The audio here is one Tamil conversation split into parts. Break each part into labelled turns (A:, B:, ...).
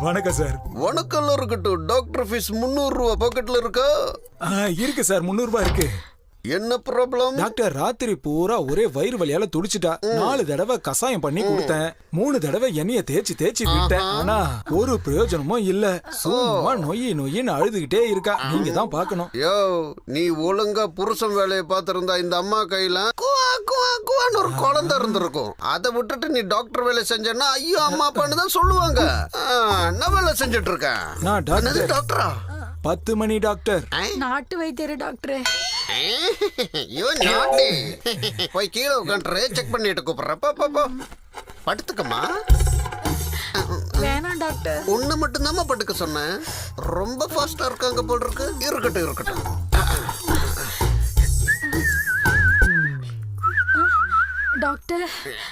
A: வணக்கம் சார்.
B: வணக்கம்லாம் இருக்கட்டும். டாக்டர் ஃபீஸ் முந்நூறு ரூபா பாக்கெட்ல இருக்கா?
A: ஆ, இருக்கு சார். முந்நூறு ரூபாய் இருக்கு.
B: என்ன ப்ராப்ளம்
A: டாக்டர் ராத்திரி பூரா ஒரே வயிறு வலியால துடிச்சிட்டா. நாலு தடவை கசாயம் பண்ணி கொடுத்தேன். மூணு தடவை எண்ணெய தேய்ச்சி தேய்ச்சி விட்டேன். ஆனா ஒரு பிரயோஜனமும் இல்ல. சும்மா நொய்யி நொய்யின்னு அழுதுகிட்டே இருக்கா. நீங்க தான் பாக்கணும்
B: யோ நீ ஒழுங்கா புருஷன் வேலையை பார்த்திருந்தா இந்த அம்மா கையில குவா குவா குவான்னு ஒரு குழந்தை இருந்திருக்கும். அதை விட்டுட்டு நீ டாக்டர் வேலை செஞ்சேன்னா ஐயோ அம்மா அப்பான்னு தான் சொல்லுவாங்க. நான் வேலை செஞ்சுட்டு இருக்கேன்
A: நான் டாக்டரா பத்து மணி டாக்டர்
C: நாட்டு வைத்தியர் டாக்டர்
B: ஐயோ நாட்டி போய் கீழே உட்காந்துரு செக் பண்ணிட்டு கூப்பிடுறேன். போ, போ, போ. படுத்துக்கம்மா.
C: வேணாம் டாக்டர்
B: ஒண்ணு மட்டும்தாம்மா படுக்க சொன்னேன். ரொம்ப ஃபாஸ்டா இருக்காங்க போல் இருக்கு. இருக்கட்டும் இருக்கட்டும்.
C: டாக்டர்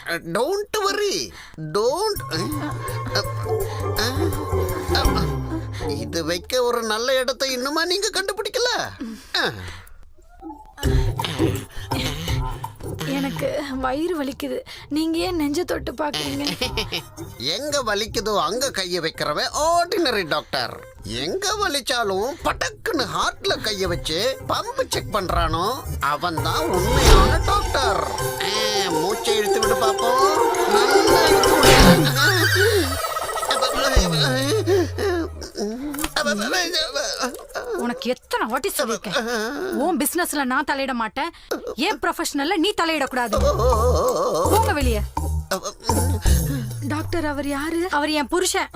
B: டோன்ட் வரி டோன்ட் இது வைக்க ஒரு நல்ல இடத்தை இன்னுமா நீங்க கண்டுபிடிக்கல?
C: எனக்கு வயிறு வலிக்குது. நீங்க ஏன் நெஞ்ச தொட்டு பாக்குறீங்க?
B: எங்க வலிக்குதோ அங்க கைய வைக்கிறவன் ஆர்டினரி டாக்டர் எங்க வலிச்சாலும் பட்டக்குன்னு ஹார்ட்ல கைய வச்சு பம்பு செக் பண்றானோ அவன் தான் உண்மையான டாக்டர் மூச்சை இழுத்து விட்டு பாப்போம். நல்லா இழுத்து
C: எத்தனை வாட்டி சொல்லிருக்கேன் உன் பிசினஸ்ல நான் தலையிட மாட்டேன். ஏன் ப்ரொஃபஷனல்ல நீ தலையிட கூடாது போங்க வெளிய. டாக்டர் அவர் யாரு? அவர் என் புருஷன்.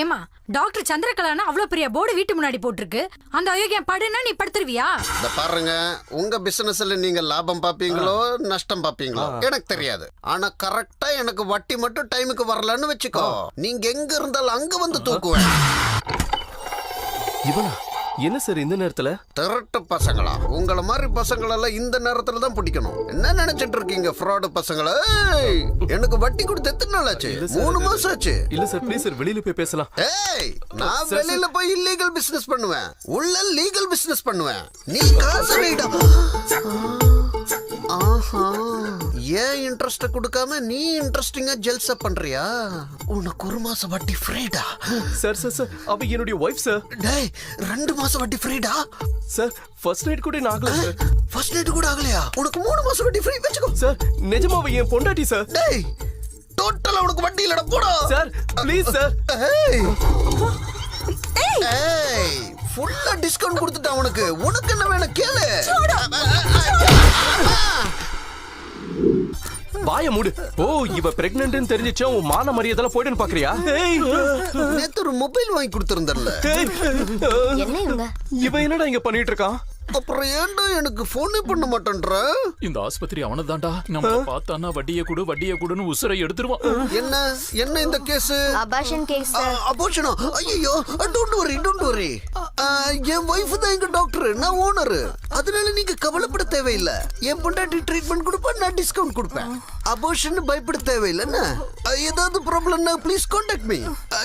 C: ஏமா டாக்டர் சந்திரகலானா அவ்வளவு பெரிய போர்டு வீட்டு முன்னாடி போட்டிருக்கு. அந்த அயோக்கியம் படுனா நீ படுத்துருவியா?
B: இந்த பாருங்க உங்க பிசினஸ்ல நீங்க லாபம் பாப்பீங்களோ நஷ்டம் பாப்பீங்களோ எனக்கு தெரியாது. ஆனா கரெக்டா எனக்கு வட்டி மட்டும் டைமுக்கு வரலன்னு வச்சுக்கோ. நீங்க எங்க இருந்தாலும் அங்க வந்து தூக்குவேன்.
D: இவனா? என்ன சார் இந்த நேரத்துல?
B: திருட்டு பசங்களா? உங்கள மாதிரி பசங்களெல்லாம் இந்த நேரத்துல தான் பிடிக்கணும். என்ன நினைச்சிட்டு இருக்கீங்க ஃப்ராடு பசங்களா? எனக்கு வட்டி கொடுத்து எத்தனை நாள் ஆச்சு? மூணு மாசம் ஆச்சு.
D: இல்ல சார் ப்ளீஸ் சார் வெளியில போய் பேசலாம்.
B: ஏய் நான் வெளியில போய் இல்லீகல் பிசினஸ் பண்ணுவேன். உள்ள லீகல் பிசினஸ் பண்ணுவேன். நீ காசு வைடா ஆஹா. ஏன் இன்ட்ரெஸ்ட் கொடுக்காம நீ இன்ட்ரெஸ்டிங்கா ஜெல்சா பண்றியா? உனக்கு ஒரு மாசம் வட்டி ஃப்ரீடா
D: சார் சார் சார் அவ என்னுடைய ஒய்ஃப் சார்
B: டேய் ரெண்டு மாசம் வட்டி ஃப்ரீடா
D: சார் ஃபர்ஸ்ட் நைட் கூட ஆகல சார்
B: ஃபர்ஸ்ட் நைட் கூட ஆகலையா? உனக்கு மூணு மாசம் வட்டி ஃப்ரீ வச்சுக்கோ.
D: சார் நிஜமா அவ என் பொண்டாட்டி சார்
B: டேய் டோட்டலா உனக்கு வட்டி இல்லடா போடா.
D: சார் ப்ளீஸ் சார்
B: ஏய். ஏய். ஃபுல்லா டிஸ்கவுண்ட் கொடுத்துட்டான் உனக்கு. உனக்கு என்ன வேணும்? கேளு.
D: வாய மூடு. ஓ இவ பிரெக்னன்ட்னு தெரிஞ்சிச்சா உன் மான மரியாதை போயிடுன்னு பாக்குறியா?
B: நேத்து ஒரு மொபைல் வாங்கி கொடுத்திருந்தல்ல
E: என்ன இவங்க?
D: இவன் என்னடா இங்க பண்ணிட்டு இருக்கான்
B: அப்புறம் ஏன்டா எனக்கு போனே பண்ண மாட்டேன்ற?
F: இந்த ஆஸ்பத்திரி அவனதான்டா. நம்ம பார்த்தானா வட்டியை கொடு வட்டியை கொடுன்னு உசுரை எடுத்துருவான்.
B: என்ன? என்ன இந்த கேஸ்
E: அபாஷன் கேஸ்
B: அபோஷனா ஐயோ don't worry don't worry N wife தான் எங்க டாக்டர் நான் ஓனர் அதனால நீங்க கவலைப்பட தேவையில்லை. என் பொண்டாட்டி ட்ரீட்மெண்ட் கொடுப்பேன் நான் டிஸ்கவுண்ட் கொடுப்பேன். அபோஷன் பயப்பட தேவையில்லைன்னா அஹ், ஏதாவது ப்ராப்ளம்னா ப்ளீஸ் காண்டாக்ட் மீ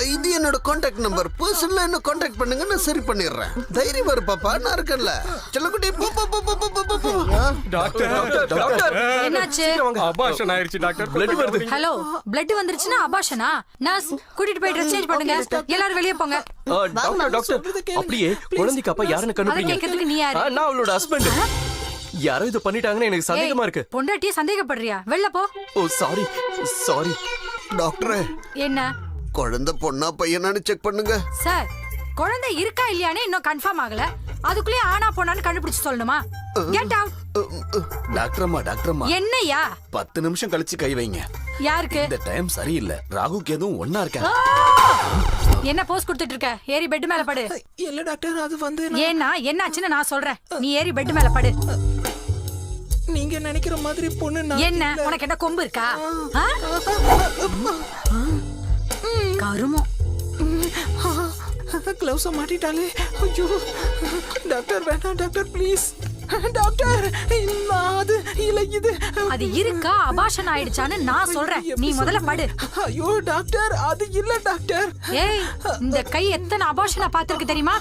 B: இது என்னோட காண்டாக்ட் நம்பர் பர்சனலா என்ன காண்டாக்ட் பண்ணுங்க நான் சரி பண்ணிடுறேன். தைரியம் வரு பாப்பா நான் இருக்கேன்ல. செல்லக்குட்டி போ போ போ போ போ போ போ.
D: டாக்டர் டாக்டர் டாக்டர்
C: என்னாச்சு?
D: அபாஷன் ஆயிருச்சு டாக்டர் பிளட் வருது.
C: ஹலோ பிளட் வந்துருச்சுன்னா அபாஷனா நர்ஸ் கூட்டிட்டு போய் ட்ரெஸ் சேஞ்ச் பண்ணுங்க எல்லாரும் வெளியே போங்க.
D: டாக்டர் டாக்டர் அப்படியே? குழந்தைக்கு அப்பா யாருன்னு கண்டுபிடிங்க.
C: கேட்கறதுக்கு நீ யாரு?
D: நான் அவளோட ஹஸ்பண்ட் யாரோ இதை பண்ணிட்டாங்கன்னு எனக்கு சந்தேகமா இருக்கு.
C: பொண்டாட்டிய சந்தேகப்படுறியா? வெளில போ.
D: ஓ சாரி சாரி
B: டாக்டரே.
C: என்ன?
B: குழந்தை பொண்ணா பையனான்னு செக் பண்ணுங்க.
C: சார் குழந்தை இருக்கா இல்லையானே இன்னும் கன்ஃபார்ம் ஆகல. அதுக்குள்ளே ஆனா போனான்னு கண்டுபிடிச்சு சொல்லணுமா? கெட் அவுட்
G: டாக்டர் அம்மா டாக்டர் அம்மா
C: என்னய்யா
G: பத்து நிமிஷம் கழிச்சு கை வைங்க.
C: யாருக்கு?
G: இந்த டைம் சரியில்லை. ராகுக்கு எதுவும் ஒன்னா இருக்கேன்
C: என்ன போஸ் கொடுத்துட்டு இருக்க ஏறி பெட் மேல படு.
A: இல்ல டாக்டர் அது வந்து
C: ஏன்னா என்னாச்சுன்னு நான் சொல்றேன். நீ ஏறி பெட் மேல படு.
A: நீங்க நினைக்கிற மாதிரி பொண்ணு
C: என்ன? உனக்கு என்ன கொம்பு இருக்கா? கருமம்.
A: கிளவுஸ மாட்டிட்டாலே. ஐயோ. டாக்டர் வேணாம் டாக்டர் ப்ளீஸ். டாக்டர் அது இல்ல இது.
C: அது இருக்கா? அபாஷன் ஆயிடுச்சான்னு நான் சொல்றேன். நீ முதல்ல படு.
A: ஐயோ டாக்டர் அது இல்ல டாக்டர்.
C: ஏய் இந்த கை எத்தனை அபாஷனா பாத்துருக்கு தெரியுமா?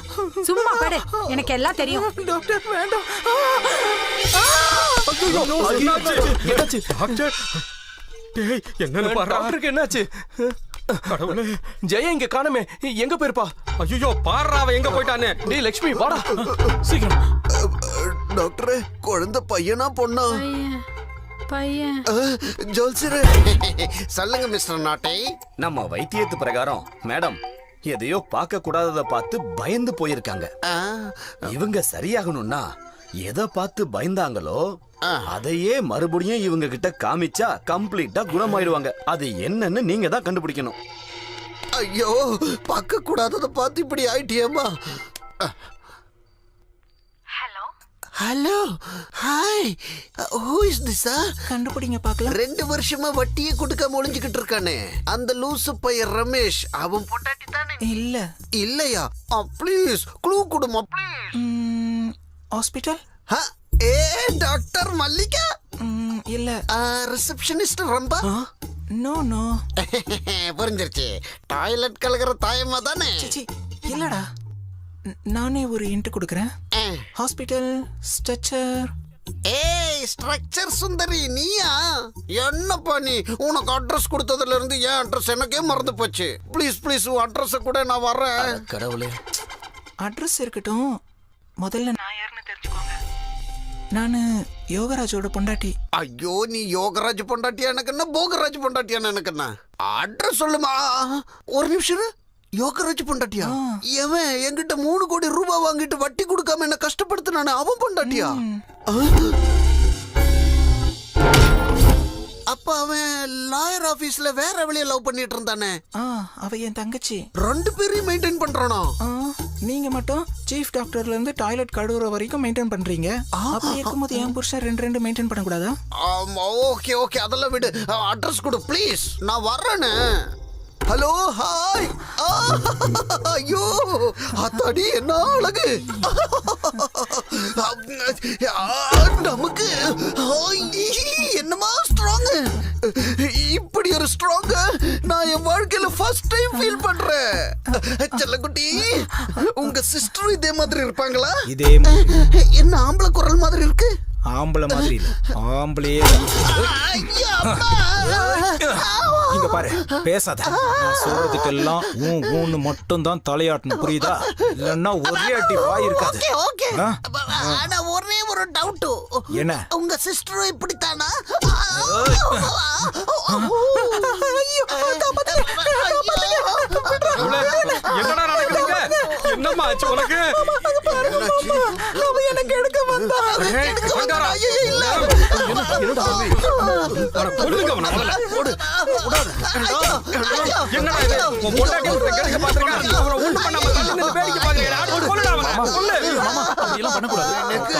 C: சும்மா படு. எனக்கு எல்லாம் தெரியும்.
A: டாக்டர் வேண்டாம்.
D: என்னாச்சு?
H: டாக்டர். டேய் பாரு.
D: டாக்டருக்கு என்னாச்சு?
H: கடவுளே.
D: ஜெயா இங்க காணுமே. எங்க போயிருப்பா?
H: ஐயோ பாடுறா அவ எங்க போயிட்டானே
D: டேய் லட்சுமி வாடா.
F: சீக்கிரம்.
B: டாக்டர் குழந்தை பையனா பொண்ணா?
C: பையன்
B: ஜோல்சரு சொல்லுங்க மிஸ்டர் நாட்டை.
G: நம்ம வைத்தியத்து பிரகாரம் மேடம் எதையோ பார்க்க கூடாதத பார்த்து பயந்து போயிருக்காங்க.
B: ஆ,
G: இவங்க சரியாகணும்னா எதை பார்த்து பயந்தாங்களோ அதையே மறுபடியும் இவங்க கிட்ட காமிச்சா கம்ப்ளீட்டா குணமாயிடுவாங்க. அது என்னன்னு நீங்க தான் கண்டுபிடிக்கணும்.
B: ஐயோ பார்க்க கூடாதத பார்த்து இப்படி ஆயிட்டியேம்மா? Hello hi who is this
I: கண்டுபிடிங்க பார்க்கலாம்.
B: ரெண்டு வருஷமா வட்டியை கொடுக்காம ஒளிஞ்சுக்கிட்டு இருக்கானே. அந்த லூசு பையன் ரமேஷ் அவன் பொட்டாட்டி தானே
I: இல்ல.
B: இல்லையா? ப்ளீஸ் க்ளூ கொடுமா ப்ளீஸ்
I: ஹாஸ்பிட்டல்
B: ஏ டாக்டர் மல்லிகா?
I: இல்ல.
B: ரிசப்ஷனிஸ்ட் ரொம்ப?
I: நோ நோ
B: புரிஞ்சிருச்சு. டாய்லெட் கலக்கிற தாயம்மா தானே?
I: இல்லடா. நானே ஒரு இன்ட்டு கொடுக்குறேன். ஹாஸ்பிட்டல் ஸ்ட்ரெச்சர்
B: ஏய் ஸ்ட்ரக்சர் சுந்தரி நீயா? என்னப்பா நீ? உனக்கு அட்ரஸ் கொடுத்ததுல இருந்து ஏன் அட்ரஸ் எனக்கே மறந்து போச்சு? ப்ளீஸ் ப்ளீஸ் உன் அட்ரஸ் கூட நான் வரேன்
G: கடவுளே.
I: அட்ரஸ் இருக்கட்டும். முதல்ல நான் யாருன்னு தெரிஞ்சுக்கோங்க. நான் யோகராஜோட பொண்டாட்டி.
B: ஐயோ நீ யோகராஜ் பொண்டாட்டியா எனக்கு என்ன? போகராஜ் பொண்டாட்டியா எனக்கு என்ன? அட்ரஸ் சொல்லுமா? ஒரு நிமிஷம். யோகராஜ் பொண்டாட்டியா? எவன் என்கிட்ட மூணு கோடி ரூபாய் வாங்கிட்டு வட்டி கொடுக்காம என்ன கஷ்டப்படுத்தினானே அவன் பொண்டாட்டியா? அப்ப அவன் லாயர் ஆபீஸ்ல வேற வழிய லவ் பண்ணிட்டு இருந்தானே.
I: அவ என் தங்கச்சி.
B: ரெண்டு பேரையும் மெயின்டைன் பண்றானா?
I: நீங்க மட்டும் சீஃப் டாக்டர்ல இருந்து டாய்லெட் கழுவுற வரைக்கும் மெயின்டைன் பண்றீங்க. அப்படி இருக்கும்போது என் புருஷன் ரெண்டு ரெண்டு மெயின்டைன் பண்ணக்கூடாதா?
B: ஓகே ஓகே அதெல்லாம் விடு. அட்ரஸ் கொடு ப்ளீஸ் நான் வர்றேனே. Hello hi. ஐயோ அத்தாடி என்ன அழகு? நமக்கு என்னமா ஸ்ட்ராங் இப்படி ஒரு ஸ்ட்ராங் நான் என் வாழ்க்கையில ஃபர்ஸ்ட் டைம் ஃபீல் பண்றேன். செல்லக்குட்டி உங்க சிஸ்டர் இதே மாதிரி இருப்பாங்களா?
A: இதே
B: என்ன ஆம்பளை குரல் மாதிரி இருக்கு?
A: ஆம்பளை மாதிரி இல்ல ஆம்பளையே. இங்க பாரு பேசாத நான் சொல்றதுக்கெல்லாம் ஊ ஊன்னு மட்டும் தான் தலையாட்டணும் புரியுதா இல்லன்னா ஒரே அடி வாய் இருக்காது
B: ஓகே? ஆனா ஒரே ஒரு டவுட்
A: என்ன?
B: உங்க சிஸ்டரும் இப்படித்தானா
H: என்னடா நடக்குதுங்க என்னம்மா ஆச்சு உனக்கு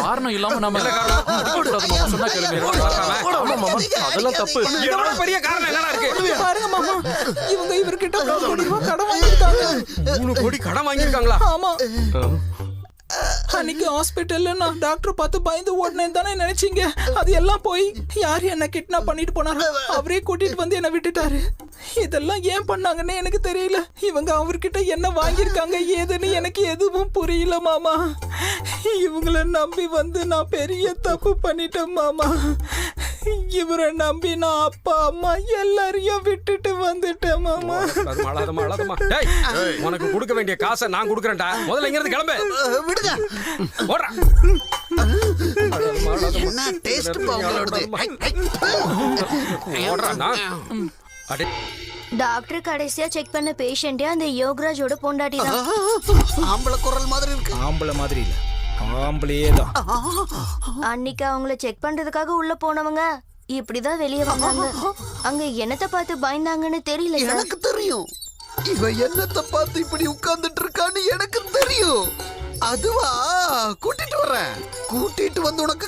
F: காரணம் இல்லாம நாம அடிக்கக்கூடாது மாமா சொன்னா கேளுங்க.
D: அதெல்லாம் தப்பு.
H: பெரிய காரணம் என்னடா இருக்கு?
I: பாருங்க மாமா. இவங்க இவர்கிட்ட மூணு கோடி கடன் வாங்கியிருக்காங்க.
H: மூணு கோடி கடன் வாங்கியிருக்காங்களா?
I: ஆமா. அன்னைக்கு ஹாஸ்பிட்டல்ல நான் டாக்டர் பார்த்து பயந்து ஓடினேன் தானே நினைச்சீங்க? அது எல்லாம் போய் யார் என்ன கிட்னாப் பண்ணிட்டு போனாரோ? அவரே கூட்டிட்டு வந்து என்ன விட்டுட்டாரு. இதெல்லாம் ஏன் பண்ணாங்கன்னு எனக்கு தெரியல. இவங்க அவர்கிட்ட என்ன வாங்கியிருக்காங்க ஏதுன்னு எனக்கு எதுவும் புரியல மாமா. இவங்கள நம்பி வந்து நான் பெரிய தப்பு பண்ணிட்டேன் மாமா. இவரை நம்பி நான் அப்பா அம்மா எல்லாரையும் விட்டுட்டு வந்துட்டேன் மாமா.
H: அழாதம்மா, அழாதம்மா. டேய், உனக்கு கொடுக்க வேண்டிய காசை நான் கொடுக்கறேன்டா. முதல்ல இங்க இருந்து கிளம்பு
B: விடுங்க.
H: ஓடுறா.
B: என்ன டேஸ்ட் உங்களோடது.
H: ஓடுறா அடே.
E: டாக்டர் கடைசியா செக் பண்ண பேஷண்டே அந்த யோகராஜோட பொண்டாட்டி தான்
B: ஆம்பளை குரல் மாதிரி இருக்கு.
A: ஆம்பளை மாதிரி இல்ல. ஆம்பளையே தான்
E: அன்னைக்கு அவங்கள செக் பண்றதுக்காக உள்ள போனவங்க இப்படிதான் வெளியே வந்தாங்க. அங்க என்னத்த பார்த்து பயந்தாங்கன்னு தெரியல
B: எனக்கு தெரியும். இவன் என்னத்தை பார்த்து இப்படி உட்கார்ந்துட்டு இருக்கான்னு எனக்கு தெரியும். அதுவா கூட்டிட்டு வரேன். கூட்டிட்டு வந்து உனக்கு